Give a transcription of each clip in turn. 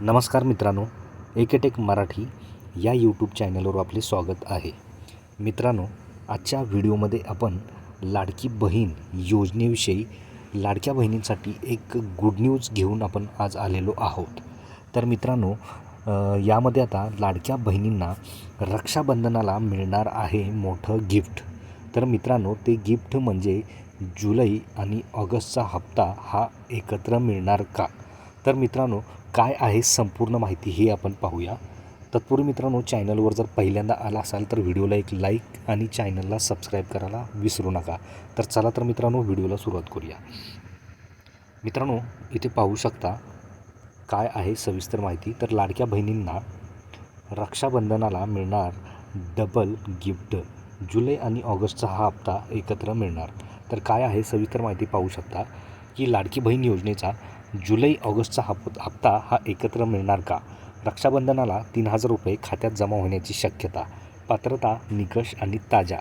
नमस्कार मित्रांनो एकेटेक मराठी या यूट्यूब चॅनलवर आपले स्वागत आहे. मित्रांनो आजच्या व्हिडिओमध्ये आपण लाडकी बहीण योजनेविषयी लाडक्या बहिणींसाठी एक गुड न्यूज घेऊन आपण आज आलेलो आहोत. तर मित्रांनो यामध्ये आता लाडक्या बहिणींना रक्षाबंधनाला मिळणार आहे मोठं गिफ्ट तर मित्रांनो ते गिफ्ट म्हणजे जुलै आणि ऑगस्टचा हप्ता हा एकत्र मिळणार का? तर मित्रांनो काय आहे संपूर्ण माहिती हे आपण पाहूया. तत्पूर्वी मित्रांनो चॅनलवर जर पहिल्यांदा आला असाल तर व्हिडिओला एक लाईक आणि चॅनलला सबस्क्राईब करायला विसरू नका. तर चला तर मित्रांनो व्हिडिओला सुरुवात करूया. मित्रांनो इथे पाहू शकता काय आहे सविस्तर माहिती. तर लाडक्या बहिणींना रक्षाबंधनाला मिळणार डबल गिफ्ट जुलै आणि ऑगस्टचा हा हप्ता एकत्र मिळणार. तर काय आहे सविस्तर माहिती पाहू शकता की लाडकी बहीण योजनेचा जुलै ऑगस्टचा हप हप्ता हा एकत्र मिळणार का? रक्षाबंधनाला तीन हजार रुपये खात्यात जमा होण्याची शक्यता पात्रता निकष आणि ताज्या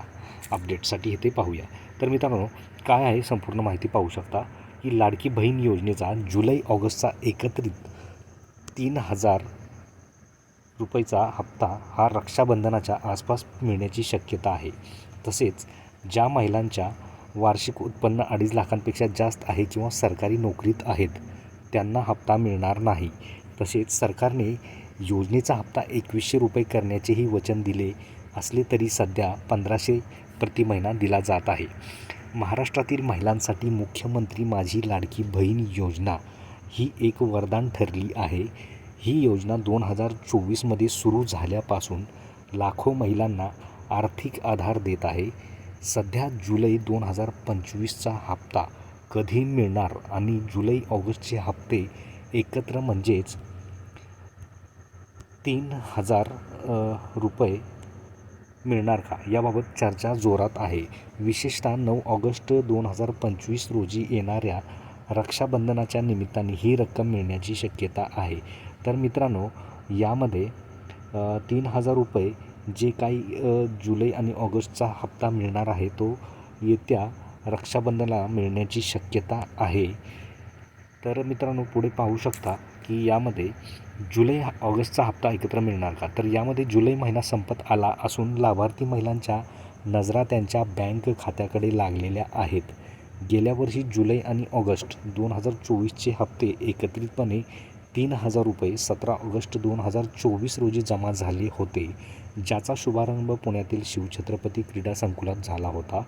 अपडेटसाठी हे ते पाहूया. तर मित्रांनो काय आहे संपूर्ण माहिती पाहू शकता? की लाडकी बहीण योजनेचा जुलै ऑगस्टचा एकत्रित तीन हजार रुपयेचा हप्ता हा रक्षाबंधनाच्या आसपास मिळण्याची शक्यता आहे. तसेच ज्या महिलांच्या वार्षिक उत्पन्न अडीच लाखांपेक्षा जास्त आहे किंवा सरकारी नोकरीत आहेत त्यांना हप्ता मिळणार नाही. तसेच सरकारने योजनेचा हप्ता एकवीसशे रुपये करण्याचेही वचन दिले असले तरी सध्या पंधराशे प्रति महिना दिला जात आहे. महाराष्ट्रातील महिलांसाठी मुख्यमंत्री माझी लाडकी बहीण योजना ही एक वरदान ठरली आहे. ही योजना दोन हजार चोवीसमध्ये सुरू झाल्यापासून लाखो महिलांना आर्थिक आधार देत आहे. सध्या जुलै दोन हजार पंचवीसचा हप्ता कधी मिळणार आणि जुलै ऑगस्टचे हप्ते एकत्र म्हणजेच तीन हजार रुपये मिळणार का? याबाबत चर्चा जोरात आहे. विशेषतः नऊ ऑगस्ट दोन हजार पंचवीस रोजी येणाऱ्या रक्षाबंधनाच्या निमित्ताने ही रक्कम मिळण्याची शक्यता आहे. तर मित्रांनो यामध्ये तीन हजार रुपये जे काही जुलै आणि ऑगस्टचा हप्ता मिळणार आहे तो येत्या रक्षाबंधनाला मिळण्याची शक्यता आहे. तर मित्रांनो पुढे पाहू शकता की यामध्ये जुलै हा- ऑगस्टचा हप्ता एकत्र मिळणार का? तर यामध्ये जुलै महिना संपत आला असून लाभार्थी महिलांच्या नजरा त्यांच्या बँक खात्याकडे लागलेल्या आहेत. गेल्या वर्षी जुलै आणि ऑगस्ट दोन हजार चोवीसचे हप्ते एकत्रितपणे तीन हजार रुपये सतरा ऑगस्ट दोन हजार चोवीस रोजी जमा झाले होते ज्याचा शुभारंभ पुण्यातील शिवछत्रपती क्रीडा संकुलात झाला होता.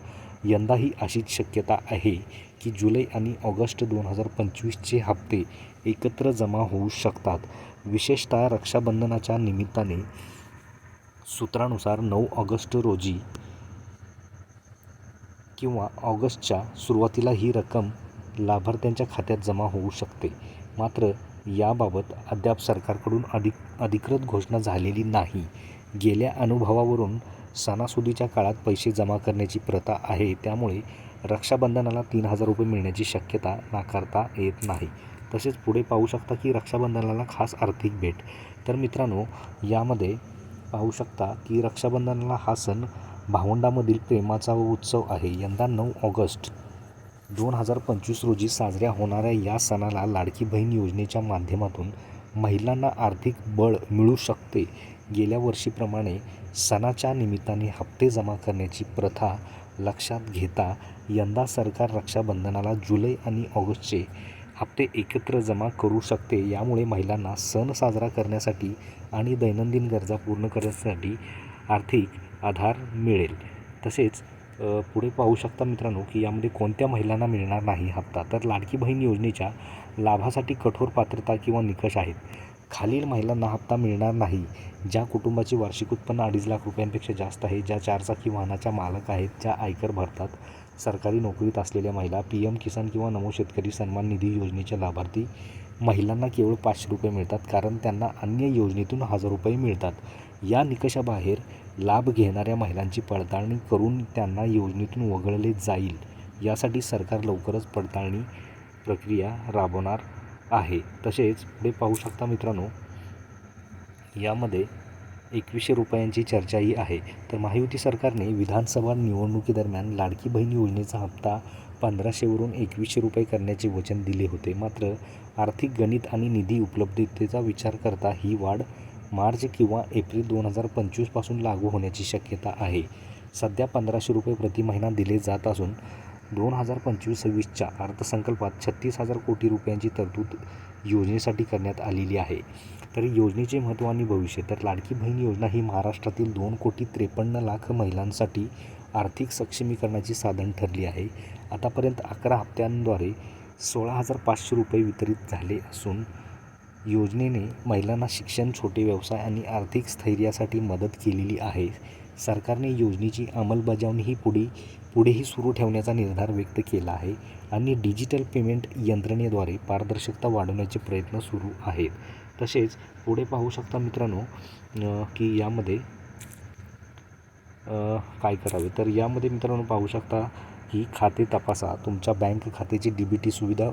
यंदाही अशीच शक्यता आहे की जुलै आणि ऑगस्ट दोन हजार पंचवीसचे हप्ते एकत्र जमा होऊ शकतात. विशेषतः रक्षाबंधनाच्या निमित्ताने सूत्रानुसार नऊ ऑगस्ट रोजी किंवा ऑगस्टच्या सुरुवातीला ही रक्कम लाभार्थ्यांच्या खात्यात जमा होऊ शकते. मात्र याबाबत अद्याप सरकारकडून अधिक अधिकृत घोषणा झालेली नाही. गेल्या अनुभवावरून सणासुदीच्या काळात पैसे जमा करण्याची प्रथा आहे. त्यामुळे रक्षाबंधनाला तीन हजार रुपये मिळण्याची शक्यता नाकारता येत नाही. तसेच पुढे पाहू शकता की रक्षाबंधनाला खास आर्थिक भेट. तर मित्रांनो यामध्ये पाहू शकता की रक्षाबंधनाला हा सण भावंडामधील प्रेमाचा उत्सव आहे. यंदा नऊ ऑगस्ट दोन हजार पंचवीस रोजी साजऱ्या होणाऱ्या या सणाला लाडकी बहीण योजनेच्या माध्यमातून महिलांना आर्थिक बळ मिळू शकते. गेल्या वर्षीप्रमाणे सणाच्या निमित्ताने हप्ते जमा करण्याची प्रथा लक्षात घेता यंदा सरकार रक्षाबंधनाला जुलै आणि ऑगस्टचे हप्ते एकत्र जमा करू शकते. यामुळे महिलांना सण साजरा करण्यासाठी आणि दैनंदिन गरजा पूर्ण करण्यासाठी आर्थिक आधार मिळेल. तसेच पुढे पाहू शकता मित्रांनो की यामध्ये कोणत्या महिलांना मिळणार नाही हप्ता? तर लाडकी बहीण योजनेच्या लाभासाठी कठोर पात्रता किंवा निकष आहेत. खालील महिलांना हप्ता मिळणार नाही. ज्या कुटुंबाचे वार्षिक उत्पन्न अडीच लाख रुपयांपेक्षा जास्त आहे ज्या चारचाकी वाहनाच्या मालक आहेत ज्या आयकर भरतात. सरकारी नोकरीत असलेल्या महिला पी एम किसान किंवा नमो शेतकरी सन्मान निधी योजनेच्या लाभार्थी. महिलांना केवळ पाचशे रुपये मिळतात कारण त्यांना अन्य योजनेतून हजार रुपये मिळतात. या निकषाबाहेर लाभ घेणाऱ्या महिलांची पडताळणी करून त्यांना योजनेतून वगळले जाईल. यासाठी सरकार लवकरच पडताळणी प्रक्रिया राबवणार आहे. तसेच पुढे पाहू शकता मित्रांनो यामध्ये एकवीसशे रुपयांची चर्चाही आहे. तर महायुती सरकारने विधानसभा निवडणुकीदरम्यान लाडकी बहीण योजनेचा हप्ता पंधराशेवरून एकवीसशे रुपये करण्याचे वचन दिले होते. मात्र आर्थिक गणित आणि निधी उपलब्धतेचा विचार करता ही वाढ मार्च किंवा एप्रिल दोन हजार पंचवीसपासून लागू होण्याची शक्यता आहे. सध्या पंधराशे रुपये प्रति महिना दिले जात असून दोन हजार पंचवीस सव्वीसच्या अर्थसंकल्पात छत्तीस हजार कोटी रुपयांची तरतूद योजनेसाठी करण्यात आलेली आहे. तर योजनेचे महत्त्व आणि भविष्य तर लाडकी बहीण योजना ही महाराष्ट्रातील दोन कोटी त्रेपन्न लाख महिलांसाठी आर्थिक सक्षमीकरणाची साधन ठरली आहे. आतापर्यंत अकरा हप्त्यांद्वारे सोळा हजार पाचशे रुपये वितरित झाले असून योजनेने महिलांना शिक्षण छोटे व्यवसाय आणि आर्थिक स्थैर्यासाठी मदत केलेली आहे. सरकारने योजनेची अंमलबजावणी ही पुढे पुढेही सुरू ठेवण्याचा निर्धार व्यक्त केला आहे आणि डिजिटल पेमेंट यंत्रणेद्वारे पारदर्शकता वाढवण्याचे प्रयत्न सुरू आहेत. तसेच पुढे पाहू शकता मित्रांनो की यामध्ये काय करावे? तर यामध्ये मित्रांनो पाहू शकता की खाते तपासा. तुमच्या बँक खात्याची डी बी टी सुविधा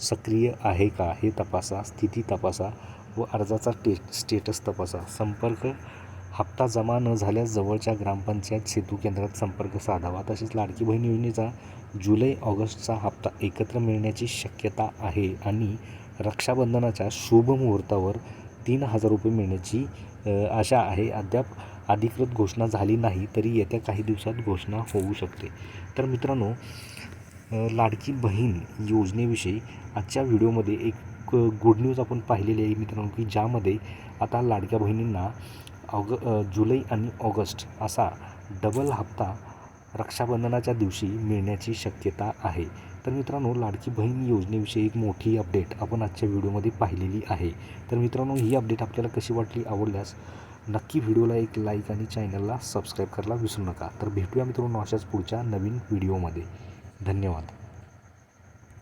सक्रिय आहे का? हे तपासा. स्थिती तपासा व अर्जाचा टे स्टेटस तपासा. संपर्क हप्ता जमा न झाल्यास जवळच्या ग्रामपंचायत सेतू केंद्रात संपर्क साधावा. तसेच लाडकी बहीण योजनेचा जुलै ऑगस्टचा हप्ता एकत्र मिळण्याची शक्यता आहे आणि रक्षाबंधनाच्या शुभ मुहूर्तावर तीन हजार रुपये मिळण्याची आशा आहे. अद्याप अधिकृत घोषणा झाली नाही तरी येत्या काही दिवसात घोषणा होऊ शकते. तर मित्रांनो लाडकी बहीण योजनेविषयी आजच्या व्हिडिओमध्ये एक गुड न्यूज आपण पाहिलेली आहे मित्रांनो की ज्यामध्ये आता लाडक्या बहिणींना ऑग जुलै आणि ऑगस्ट असा डबल हप्ता रक्षाबंधनाच्या दिवशी मिळण्याची शक्यता आहे. तर मित्रांनो लाडकी बहीण योजनेविषयी एक मोठी अपडेट आपण आजच्या व्हिडिओमध्ये पाहिलेली आहे. तर मित्रांनो ही अपडेट आपल्याला कशी वाटली आवडल्यास नक्की व्हिडिओला एक लाईक आणि चॅनलला सबस्क्राईब करायला विसरू नका. तर भेटूया मित्रांनो अशाच पुढच्या नवीन व्हिडिओमध्ये. धन्यवाद.